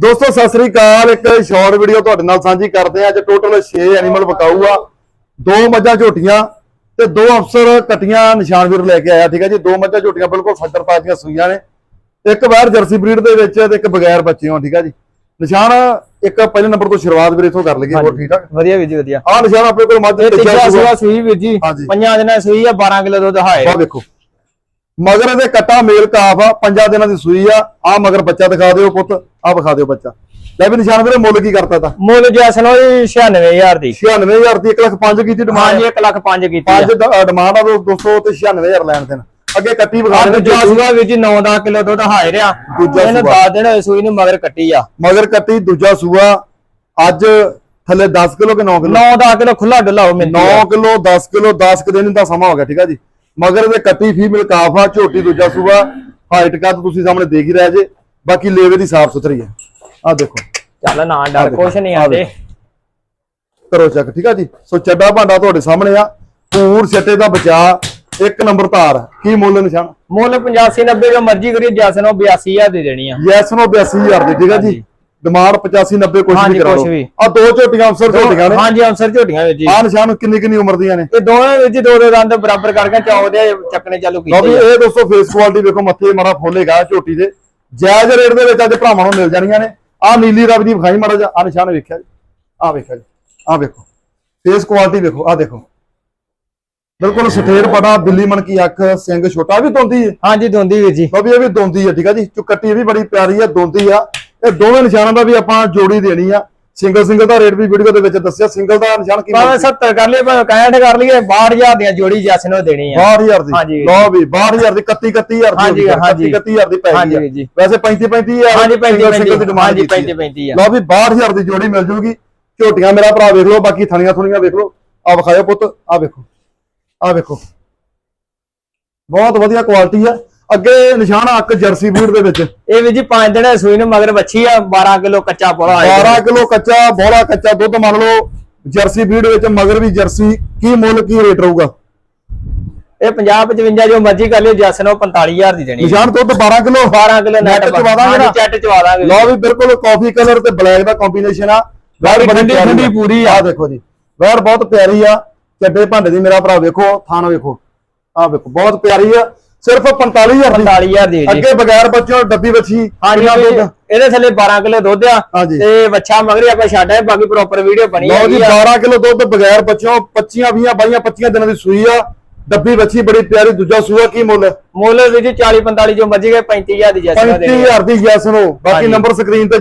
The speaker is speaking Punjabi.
ਦੋਸਤੋ ਸਤਿ ਸ੍ਰੀ ਅਕਾਲ। ਇੱਕ ਸ਼ਾਰਟ ਵੀਡੀਓ ਤੁਹਾਡੇ ਨਾਲ ਸਾਂਝੀ ਕਰਦੇ ਆ ਅੱਜ ਟੋਟਲ 6 ਐਨੀਮਲ ਵਿਕਾਊ ਆ ਦੋ ਮੱਝਾਂ ਝੋਟੀਆਂ ਤੇ ਦੋ ਅਫਸਰ ਕਟੀਆਂ ਨਿਸ਼ਾਨ ਵੀਰ ਲੈ ਕੇ ਆਇਆ ਠੀਕ ਹੈ ਜੀ? ਦੋ ਮੱਝਾਂ ਝੋਟੀਆਂ ਬਿਲਕੁਲ ਫੱਟਰ ਤਾਜ਼ੀਆਂ ਸੂਈਆਂ ਨੇ। ਇੱਕ ਬਾਹਰ ਜਰਸੀ ਬਰੀਡ ਦੇ ਵਿੱਚ ਤੇ ਇੱਕ ਬਗੈਰ ਬੱਚਿਆਂ ਠੀਕ ਹੈ ਜੀ? ਨਿਸ਼ਾਨ ਇੱਕ ਪਹਿਲੇ ਨੰਬਰ ਤੋਂ ਸ਼ੁਰੂਆਤ ਵੀਰ ਇਥੋਂ ਕਰ ਲਈਏ। ਹੋਰ ਠੀਕ ਠਾਕ ਵਧੀਆ ਵੀਰ ਜੀ ਵਧੀਆ। ਆਹ ਨਿਸ਼ਾਨ ਆਪਣੇ ਕੋਲ ਮੱਝ। ਸੂਆ। ਸੂਈ ਵੀਰ ਜੀ। ਪੰਜਾਂ ਦਿਨਾਂ ਸੂਈ ਆ 12 ਕਿਲੋ ਦੁੱਧ ਹਾਏ। ਆਹ ਵੇਖੋ ਮਗਰ ਇਹਦੇ ਕੱਟਾ ਮੇਲ ਕਾਫ ਆ ਪੰਜਾਂ ਦਿਨਾਂ ਦੀ ਸੂਈ ਆ ਆ ਮਗਰ ਬੱਚਾ ਦਿਖਾ ਦਿਓ ਪੁੱਤ ਆ ਵਿਖਾ ਦਿਓ ਬੱਚਾ। ਲੈ ਵੀ ਨਿਸ਼ਾਨ ਵੀਰੇ ਮੁੱਲ ਕੀ ਕਰਤਾ ਤਾ? ਮੁੱਲ ਜੈਸਨ ਉਹ 96000 ਦੀ। 96000 ਦੀ 1 ਲੱਖ 5 ਕੀਤੀ ਡਿਮਾਂਡ ਹਾਂਜੀ 1 ਲੱਖ 5 ਕੀਤੀ ਪੰਜ ਡਿਮਾਂਡ ਆ ਦੋ- 200 ਤੇ 96000 ਲੈਣ ਦੇਣ। ਅੱਗੇ ਕੱਟੀ ਵਿਖਾ ਦੇ ਦੂਜਾ ਸੂਆ ਜੀ 9-10 ਕਿਲੋ ਦੁੱਧ ਹਾਏ ਰਿਆ ਦੂਜਾ ਇਹਨੇ ਸੂਆ। 10 ਦਿਨ ਹੋਏ ਸੂਈ ਨੂੰ ਮਗਰ ਕੱਟੀ ਆ। ਮਗਰ ਕੱਟੀ ਦੂਜਾ ਸੂਆ। ਅੱਜ ਥੱਲੇ 10 ਕਿਲੋ ਕਿ 9 ਕਿਲੋ? 9-10 ਕਿਲੋ ਖੁੱਲਾ ਡੁੱਲਾ ਹੋ ਮਿੰਦੀ 9 ਕਿਲੋ 10 ਕਿਲੋ 10 ਕਿ ਦਿਨ ਦਾ ਸਮਾਂ ਹੋ ਗਿਆ ਠੀਕ ਆ ਜੀ। ਮਗਰ ਇਹਦੇ ਕੱਟੀ ਫੀਮੇਲ ਕਾਫ ਆ ਝੋਟੀ ਦੂਜਾ ਸੂਆ ਹਾਈਟ ਕੱਦ ਤੁਸੀਂ ਸਾਹਮਣੇ ਦੇਖ ਹੀ ਰਹੇ ਜੇ ਬਾਕੀ ਲੇਵੇ ਦੀ ਸਾਫ਼ ਸੁਥਰੀ ਹੈ ਆ ਦੇਖੋ। ਚੱਲ ਨਾ ਡਰ ਕੁਛ ਨਹੀਂ ਆਦੇ। ਕਰੋ ਚੈੱਕ ਠੀਕ ਆ ਜੀ? ਸੋ ਚੱਡਾ ਭਾਂਡਾ ਤੁਹਾਡੇ ਸਾਹਮਣੇ ਆ ਪੂਰ ਛੱਟੇ ਦਾ ਬਚਾ ਇੱਕ ਨੰਬਰ ਧਾਰ ਕੀ ਮੁੱਲ ਨਿਸ਼ਾਨ? ਮੁੱਲ 85-90 ਜੋ ਮਰਜ਼ੀ ਕਰੀ ਜੈਸਨ ਉਹ 82000 ਦੀ ਦੇਣੀ ਆ। ਯੈਸ ਨੂੰ 82000 ਦੀ ਠੀਕ ਆ ਜੀ। ਡਿਮਾਂਡ 85 90 ਕੁਛ ਹਾਂਜੀ, ਵੀ ਕਰਾ ਕੁਛ ਲਓ। ਵੀ। ਆ ਦੋ ਝੋਟੀਆਂ ਅਫਸਰ ਝੋਟੀਆਂ ਨੇ। ਹਾਂਜੀ ਅਫਸਰ ਝੋਟੀਆਂ ਵੀਰ ਜੀ। ਆ ਨਿਸ਼ਾਨ ਕਿੰਨੀ ਕਿੰਨੀ ਉਮਰ ਦੀਆਂ ਨੇ? ਇਹ ਦੋਵੇਂ ਜੀ ਦੋ ਦੋ ਦੰਦ ਬਰਾਬਰ ਕਰਕੇ ਚੌਂਦੇ ਚੱਕਣੇ ਚਾਲੂ ਲਓ ਵੀ ਕੀਤੇ ਆ। ਇਹ ਦੋਸਤੋ ਫੇਸ ਕੁਆਲਿਟੀ ਵੇਖੋ ਮੱਥੇ ਮਾੜਾ ਫੋਲੇਗਾ ਝੋਟੀ ਦੇ। ਜਾਇਜ਼ ਰੇਟ ਦੇ ਵਿੱਚ ਅੱਜ ਭਰਾਵਾਂ ਨੂੰ ਮਿਲ ਜਾਣੀਆਂ ਨੇ। ਆ ਨੀਲੀ ਰਵੀ ਦੀ ਵਿਖਾਈ ਮਾੜਾ ਜਿਹਾ ਆ ਨਿਸ਼ਾਨ ਵੇਖਿਆ ਜੀ। ਆ ਵੇਖਿਆ ਜੀ ਆ ਵੇਖੋ। ਫੇਸ ਕੁਆਲਿਟੀ ਵੇਖੋ ਆ ਦੇਖੋ। ਬਿਲਕੁਲ ਸਠੇਰ ਪਟਾ ਬਿੱਲੀ ਮਣ ਕੀ ਅੱਖ ਸਿੰਘ ਛੋਟਾ ਵੀ ਦੋਂਦੀ ਹੈ ਹਾਂਜੀ ਦੋਂਦੀ ਵੀਰ ਜੀ। ਵੀ ਇਹ ਵੀ ਦੋਂਦੀ ਹੈ ਠੀਕ ਆ ਜੀ। ਚੁੱਕਟੀ ਵੀ ਬੜੀ ਪਿਆਰੀ ਆ ਦੋਂਦੀ ਆ। ਇਹ ਦੋਵੇਂ ਨਿਸ਼ਾਨਾਂ ਦਾ ਵੀ ਆਪਾਂ ਜੋੜੀ ਦੇਣੀ ਆ। ਸਿੰਗਲ ਸਿੰਗਲ ਦਾ ਰੇਟ ਵੀ ਵੀਡੀਓ ਦੇ ਵਿੱਚ ਦੱਸਿਆ। ਸਿੰਗਲ ਦਾ ਨਿਸ਼ਾਨ ਕੀ ਭਾਵੇਂ 70 ਕਰ ਲਈਏ ਭਾਵੇਂ 65 ਕਰ ਲਈਏ 62000 ਦੀਆਂ ਜੋੜੀ ਜੈਸਨ ਉਹ ਦੇਣੀ ਆ। 62000 ਦੀ? ਹਾਂਜੀ। ਲਓ ਵੀ 62000 ਦੀ 31 31000 ਦੀ ਹਾਂਜੀ, ਹਾਂਜੀ। 31000 ਦੀ ਪੈ ਗਈ ਵੈਸੇ 35 35000 ਹਾਂਜੀ 35 ਸਿੰਗਲ ਦੀ ਡਿਮਾਂਡ ਹਾਂਜੀ 35 35 ਆ। ਲਓ ਵੀ 62000 ਦੀ ਜੋੜੀ ਮਿਲ ਜੂਗੀ। ਝੋਟੀਆਂ ਮੇਰਾ ਭਰਾ ਵੇਖ ਲਓ ਬਾਕੀ ਥਣੀਆਂ ਥੁਣੀਆਂ ਵੇਖ ਲਓ। ਆ ਵਿਖਾਇਓ ਪੁੱਤ ਆ ਵੇਖੋ। ਆ ਵੇਖੋ। ਬਹੁਤ ਵਧੀਆ ਕੁਆਲਿਟੀ ਆ। ਅੱਗੇ ਨਿਸ਼ਾਨ ਆ ਅੱਕ ਜਰਸੀ ਬੂਟ ਦੇ ਵਿੱਚ। ਇਹ ਵੀ ਜੀ 5 ਦਿਨ ਸੂਈ ਨੂੰ ਮਗਰ ਬੱਚੀ ਆ 12 ਕਿਲੋ ਕੱਚਾ ਪੋਲਾ 12 ਕਿਲੋ ਕੱਚਾ ਬੋਲਾ ਕੱਚਾ ਦੁੱਧ ਮੰਨ ਲਓ ਜਰਸੀ ਬੀਡ ਵਿੱਚ ਮਗਰ ਵੀ ਜਰਸੀ ਕੀ ਮੁੱਲ ਕੀ ਰੇਟ ਰਹੂਗਾ? ਇਹ 50 55 ਜੋ ਮਰਜ਼ੀ ਕਰ ਲਿਓ ਉਹ 45000 ਦੀ ਦੇਣੀ। ਨਿਸ਼ਾਨ ਦੁੱਧ 12 ਕਿਲੋ। 12 ਕਿਲੋ ਨੈਟ ਚਵਾ ਦਾਂਗੇ ਨਾ। ਚੱਟ ਚਵਾ ਦਾਂਗੇ। ਲਓ ਵੀ ਬਿਲਕੁਲ ਕਾਫੀ ਕਲਰ ਤੇ ਬਲੈਕ ਦਾ ਕੰਬੀਨੇਸ਼ਨ ਆ। ਬੜੀ ਠੰਡੀ- ਠੰਡੀ ਆ। ਪੂਰੀ ਆਹ ਦੇਖੋ ਜੀ। ਵੈਰ ਬਹੁਤ ਪਿਆਰੀ ਆ। ਚੱਡੇ ਭਾਂਡੇ ਦੀ ਮੇਰਾ ਭਰਾ ਵੇਖੋ ਥਾਣ ਵੇਖੋ। ਆਹ ਵੇਖੋ ਬਹੁਤ ਪਿਆਰੀ ਆ। ਸਿਰਫ 45000 ਦੀ 45000 ਦੀ ਅੱਗੇ ਬਗੈਰ ਬੱਚਿਓ ਡੱਬੀ ਬੱਚੀ ਹਾਂਜੀ? ਇਹਦੇ ਥੱਲੇ 12 ਕਿਲੋ ਦੁੱਧ ਆ। ਤੇ ਬੱਚਾ ਮਗਰ ਆਪਾਂ ਛੱਡ ਆਏ ਬਾਕੀ ਪ੍ਰੋਪਰ ਵੀਡੀਓ ਬਣੀ ਲਓ ਜੀ ਹੈਗੀ ਆ 12 ਕਿਲੋ ਦੁੱਧ ਬਗੈਰ ਬੱਚਿਓ 25 20 22 25 ਦਿਨਾਂ ਦੀ ਸੂਈ ਆ ਡੱਬੀ ਬੱਚੀ ਬੜੀ ਪਿਆਰੀ ਦੂਜਾ ਸੂਆ ਕੀ ਮੁੱਲ ਮੁੱਲ ਵੀ ਜੀ 40 45 ਜੋ ਮਰਜ਼ੀ ਗਏ 35000 ਦੀ ਜੈਸਨ ਉਹ ਦੇਣੀ ਆ। 35000 ਦੀ ਯੈਸ ਨੂੰ ਬਾਕੀ। ਨੰਬਰ ਸਕਰੀਨ ਤੇ